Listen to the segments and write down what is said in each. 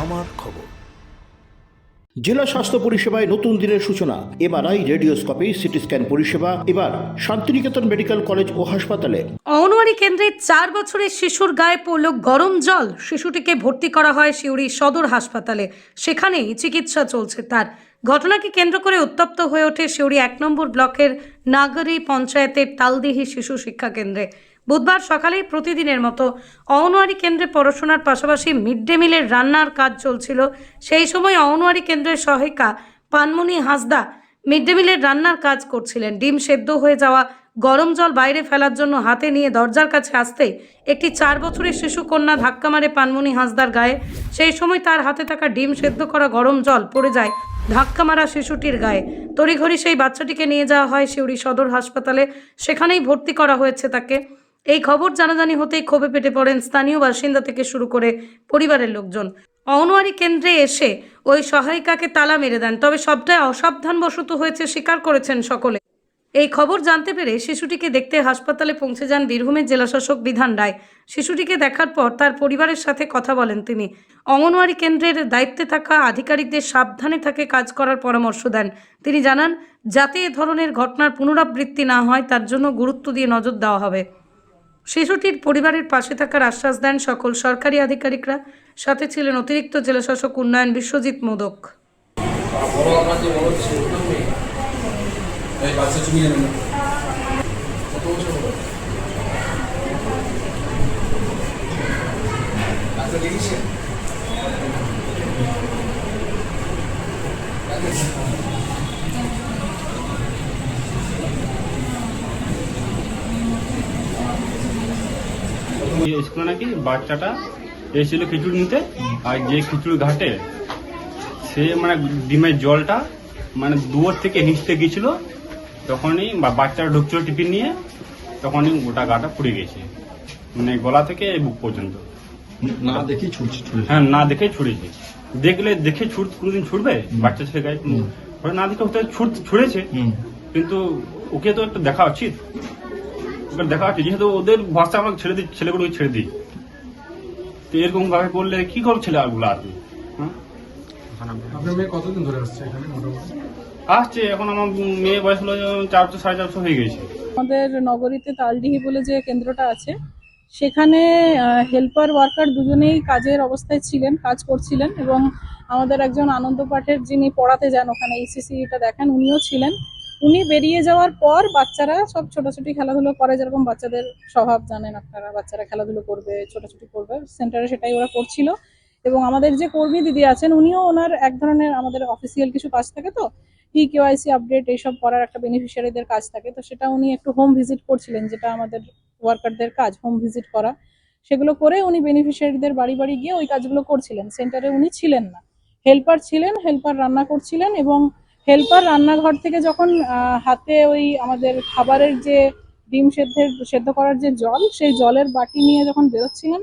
আমার খবর। জেলা স্বাস্থ্য পরিষেবায় নতুন দিনের সূচনা, এমআরআই, রেডিওস্কোপি সিটি স্ক্যান পরিষেবা, এবার শান্তিনিকেতন মেডিকেল কলেজ ও হাসপাতালে। অঙ্গনওয়াড়ি কেন্দ্রে চার বছরের শিশুর গায়ে পড়ল গরম জল। শিশুটিকে ভর্তি করা হয় সিউড়ি সদর হাসপাতালে। সেখানেই চিকিৎসা চলছে তার। ঘটনাকে কেন্দ্র করে উত্তপ্ত হয়ে ওঠে সিউড়ি এক নম্বর ব্লকের নাগরী পঞ্চায়েতের তালদিহি শিশু শিক্ষা কেন্দ্রে। বুধবার সকালেই প্রতিদিনের মতো অঙ্গনওয়াড়ি কেন্দ্রে পড়াশোনার পাশাপাশি মিড ডে মিলের রান্নার কাজ চলছিল। সেই সময় অঙ্গনওয়াড়ি কেন্দ্রের সহায়িকা পানমণি হাসদা মিড ডে মিলের রান্নার কাজ করছিলেন। ডিম সেদ্ধ হয়ে যাওয়া, গরম জল বাইরে ফেলার জন্য হাতে নিয়ে দরজার কাছে আসতেই একটি চার বছরের শিশু কন্যা ধাক্কা মারে পানমণি হাসদার গায়ে। সেই সময় তার হাতে থাকা ডিম সেদ্ধ করা গরম জল পড়ে যায় ধাক্কা মারা শিশুটির গায়ে। তড়িঘড়ি সেই বাচ্চাটিকে নিয়ে যাওয়া হয় সিউড়ি সদর হাসপাতালে। সেখানেই ভর্তি করা হয়েছে তাকে। এই খবর জানাজানি হতেই ক্ষোভে পেটে পড়েন স্থানীয় বাসিন্দা থেকে শুরু করে পরিবারের লোকজন। অঙ্গনওয়াড়ি কেন্দ্রে এসে ওই সহায়িকাকে তালা মেরে দেন, তবে সবটাই অসাবধানবশত হয়েছে স্বীকার করেছেন সকলে। এই খবর জানতে পেরে শিশুটিকে দেখতে হাসপাতালে পৌঁছে যান বীরভূমের জেলাশাসক বিধান রায়। শিশুটিকে দেখার পর তার পরিবারের সাথে কথা বলেন তিনি। অঙ্গনওয়াড়ি কেন্দ্রের দায়িত্বে থাকা আধিকারিকদের সাবধানে থাকে কাজ করার পরামর্শ দেন। তিনি জানান, যাতে এ ধরনের ঘটনার পুনরাবৃত্তি না হয়, তার জন্য গুরুত্ব দিয়ে নজর দেওয়া হবে। শিশুটির পরিবারের পাশে থাকার আশ্বাস দেন সকল সরকারি আধিকারিকরা। সাথে ছিলেন অতিরিক্ত জেলাশাসক উন্নয়ন বিশ্বজিৎ মোদক। বড় আপনার যে বড় ছিল এই বাচ্চা চুমি জানেন না কত বছর হলো ডাক্তার দেখিয়েছেন যে স্কুলে নাকি? বাচ্চাটা এসেছিল খিচুড়ি নিতে। আর যে খিচুড়ি ঘাটে সে মানে ডিমের জলটা মানে দুয়ার থেকে হিঁচতে গিয়েছিল। তখনই বা- বাচ্চাটা ঢুকছিল টিফিন নিয়ে তখনই গোটা গাটা পুড়ে গেছে। মানে গলা থেকে বুক পর্যন্ত। না দেখি ছুটছি হ্যাঁ না দেখে ছুড়েছে দেখলে দেখে ছুট কোনোদিন ছুটবে? বাচ্চা ছেলে গায়ে না দেখে ছুট ছুড়েছে কিন্তু ওকে তো একটা দেখা উচিত। ওকে দেখা উচিত যেহেতু ওদের ভাষা আমরা ছেড়ে দিই ছেলেগুলোকে ছেড়ে দিই তো এরকম ভাবে করলে কি করবে ছেলে আরগুলো আর কি? হ্যাঁ? আপনার মেয়ে কতদিন ধরে আসছে এখানে আসছে এখন আমার মেয়ে বয়স হলো চার বছর সাড়ে চার বছর হয়ে গেছে আমাদের নগরীতে তালডিহি বলে যে কেন্দ্রটা আছে সেখানে হেল্পার ওয়ার্কার দুজনেই কাজের অবস্থায় ছিলেন কাজ করছিলেন এবং আমাদের একজন আনন্দ পাঠের যিনি পড়াতে যান ওখানে ইসিসিটা দেখেন উনিও ছিলেন উনি বেরিয়ে যাওয়ার পর বাচ্চারা সব ছোটাছুটি খেলাধুলো করে, যেরকম বাচ্চাদের স্বভাব জানেন আপনারা, বাচ্চারা খেলাধুলো করবে, ছোটাছুটি করবে, সেন্টারে সেটাই ওরা করছিল। এবং আমাদের যে কর্মী দিদি আছেন, উনিও ওনার এক ধরনের আমাদের অফিসিয়াল কিছু কাজ থাকে তো ই কেওয়াইসি আপডেট এইসব করার একটা বেনিফিশিয়ারিদের কাজ থাকে। তো সেটা উনি একটু হোম ভিজিট করছিলেন, যেটা আমাদের ওয়ার্কারদের কাজ হোম ভিজিট করা। সেগুলো করে উনি বেনিফিশিয়ারিদের বাড়ি বাড়ি গিয়ে ওই কাজগুলো করছিলেন। সেন্টারে উনি ছিলেন না। হেল্পার ছিলেন হেল্পার রান্না করছিলেন এবং হেল্পার রান্নাঘর থেকে যখন হাতে ওই আমাদের খাবারের যে ডিম সেদ্ধের, সেদ্ধ করার যে জল, সেই জলের বাটি নিয়ে যখন বেরোচ্ছিলেন,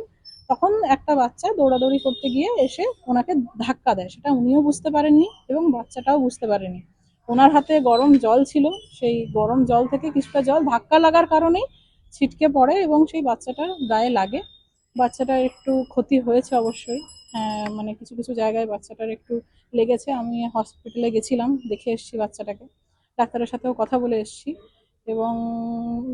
তখন একটা বাচ্চা দৌড়াদৌড়ি করতে গিয়ে এসে ওনাকে ধাক্কা দেয়। সেটা উনিও বুঝতে পারেননি এবং বাচ্চাটাও বুঝতে পারেনি। ওনার হাতে গরম জল ছিল। সেই গরম জল থেকে কিছুটা জল ধাক্কা লাগার কারণেই ছিটকে পড়ে এবং সেই বাচ্চাটার গায়ে লাগে। বাচ্চাটার একটু ক্ষতি হয়েছে অবশ্যই। মানে কিছু কিছু জায়গায় বাচ্চাটার একটু লেগেছে। আমি হসপিটালে গেছিলাম, দেখে এসছি বাচ্চাটাকে। ডাক্তারের সাথেও কথা বলে এসেছি এবং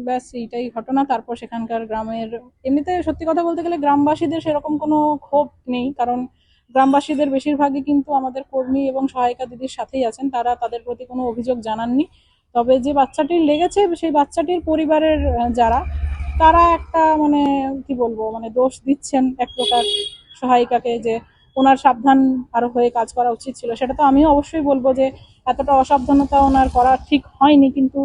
ব্যাস এইটাই ঘটনা। তারপর সেখানকার গ্রামের, এমনিতে সত্যি কথা বলতে গেলে গ্রামবাসীদের সেরকম কোনো ক্ষোভ নেই। কারণ গ্রামবাসীদের বেশিরভাগই কিন্তু আমাদের কর্মী এবং সহায়িকা দিদির সাথেই আছেন। তারা তাদের প্রতি কোনো অভিযোগ জানাননি। তবে যে বাচ্চাটির লেগেছে, সেই বাচ্চাটির পরিবারের যারা, তারা একটা মানে কি বলব মানে দোষ দিচ্ছেন এক প্রকার। সহায়িকাকে যে ওনার সাবধান আরও হয়ে কাজ করা উচিত ছিল, সেটা তো আমিও অবশ্যই বলব যে এতটা অসাবধানতা ওনার করা ঠিক হয়নি। কিন্তু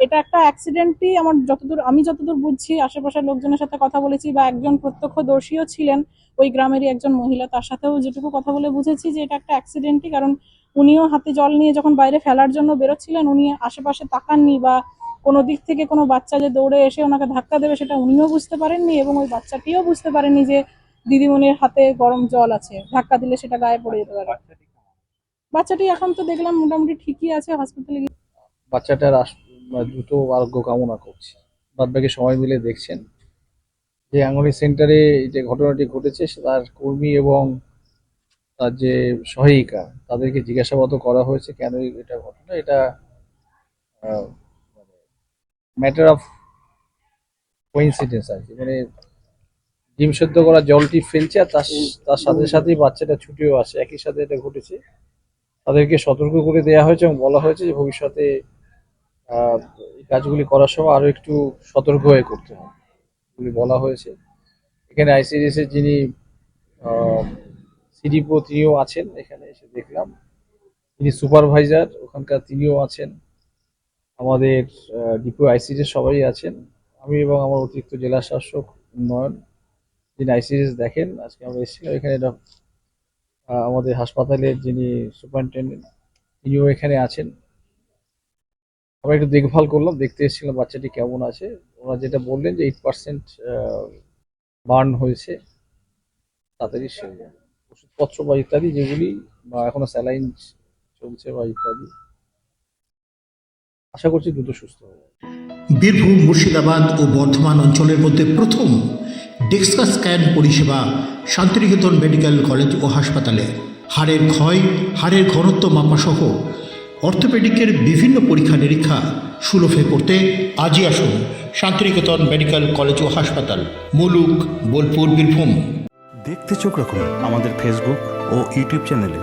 এটা একটা অ্যাক্সিডেন্টই আমার যতদূর, আমি যতদূর বুঝছি, আশেপাশের লোকজনের সাথে কথা বলেছি বা একজন প্রত্যক্ষদর্শীও ছিলেন, ওই গ্রামেরই একজন মহিলা, তার সাথেও যেটুকু কথা বলে বুঝেছি যে এটা একটা অ্যাক্সিডেন্টই কারণ উনিও হাতে জল নিয়ে যখন বাইরে ফেলার জন্য বেরোচ্ছিলেন, উনি আশেপাশে তাকাননি বা কোনো দিক থেকে কোনো বাচ্চা যে দৌড়ে এসে ওনাকে ধাক্কা দেবে, সেটা উনিও বুঝতে পারেননি এবং ওই বাচ্চাটিও বুঝতে পারেননি যে দিদিমণির হাতে গরম জল আছে, ধাক্কা দিলে সেটা গায়ে পড়ে যেতে পারে। বাচ্চাটি এখন তো দেখলাম মোটামুটি ঠিকই আছে হসপিটালে বাচ্চাটার দ্রুত আরোগ্য কামনা করছি। বাদ বাকি সময় মিলে দেখছেন যে আঙ্গনি সেন্টারে যে ঘটনাটি ঘটেছে তার কর্মী এবং তার যে সহায়িকা, তাদেরকে জিজ্ঞাসাবাদ করা হয়েছে, কেন এটা ঘটনা? এটা ম্যাটার অফ কোইন্সিডেন্স আর কি। মানে ডিম সেদ্ধ করা জলটি ফেলছে আর তার তার সাথে সাথেই বাচ্চাটা ছুটিও আসে একই সাথে এটা ঘটেছে। তাদেরকে সতর্ক করে দেওয়া হয়েছে এবং বলা হয়েছে যে ভবিষ্যতে কাজগুলি করার সময় আরও একটু সতর্ক হয়ে করতে হবে এগুলি বলা হয়েছে। এখানে আইসিডিএস এর যিনি সিডিপো তিনিও আছেন এখানে এসে দেখলাম। তিনি সুপারভাইজার ওখানকার তিনিও আছেন। আমাদের ডিপো আইসিডিএস সবাই আছেন। আমি এবং আমার অতিরিক্ত জেলা শাসক উন্নয়ন যিনি আইসিডিএস দেখেন, আজকে আমরা এসেছিলাম এখানে আমাদের হাসপাতালের যিনি সুপারিনটেন্ডেন্ট তিনিও এখানে আছেন। আমরা একটু দেখভাল করলাম, দেখতে এসেছিলাম বাচ্চাটি কেমন আছে। ওরা যেটা বললেন যে এইট পার্সেন্ট বার্ন হয়েছে, তাড়াতাড়ি ওষুধপত্র বা ইত্যাদি যেগুলি, বা এখনও স্যালাইন চলছে বা ইত্যাদি। আশা করছি দ্রুত সুস্থ হবে। বীরভূম মুর্শিদাবাদ ও বর্ধমান অঞ্চলের মধ্যে প্রথম ডেক্সকা স্ক্যান পরিষেবা, শান্তিনিকেতন মেডিকেল কলেজ ও হাসপাতালে। হাড়ের ক্ষয়, হাড়ের ঘনত্ব মাপাসহ অর্থোপেডিকের বিভিন্ন পরীক্ষা নিরীক্ষা সুলভে করতে আজই আসুন শান্তিনিকেতন মেডিকেল কলেজ ও হাসপাতাল, মুলুক, বোলপুর, বীরভূম। দেখতে চোখ রাখুন আমাদের ফেসবুক ও ইউটিউব চ্যানেলে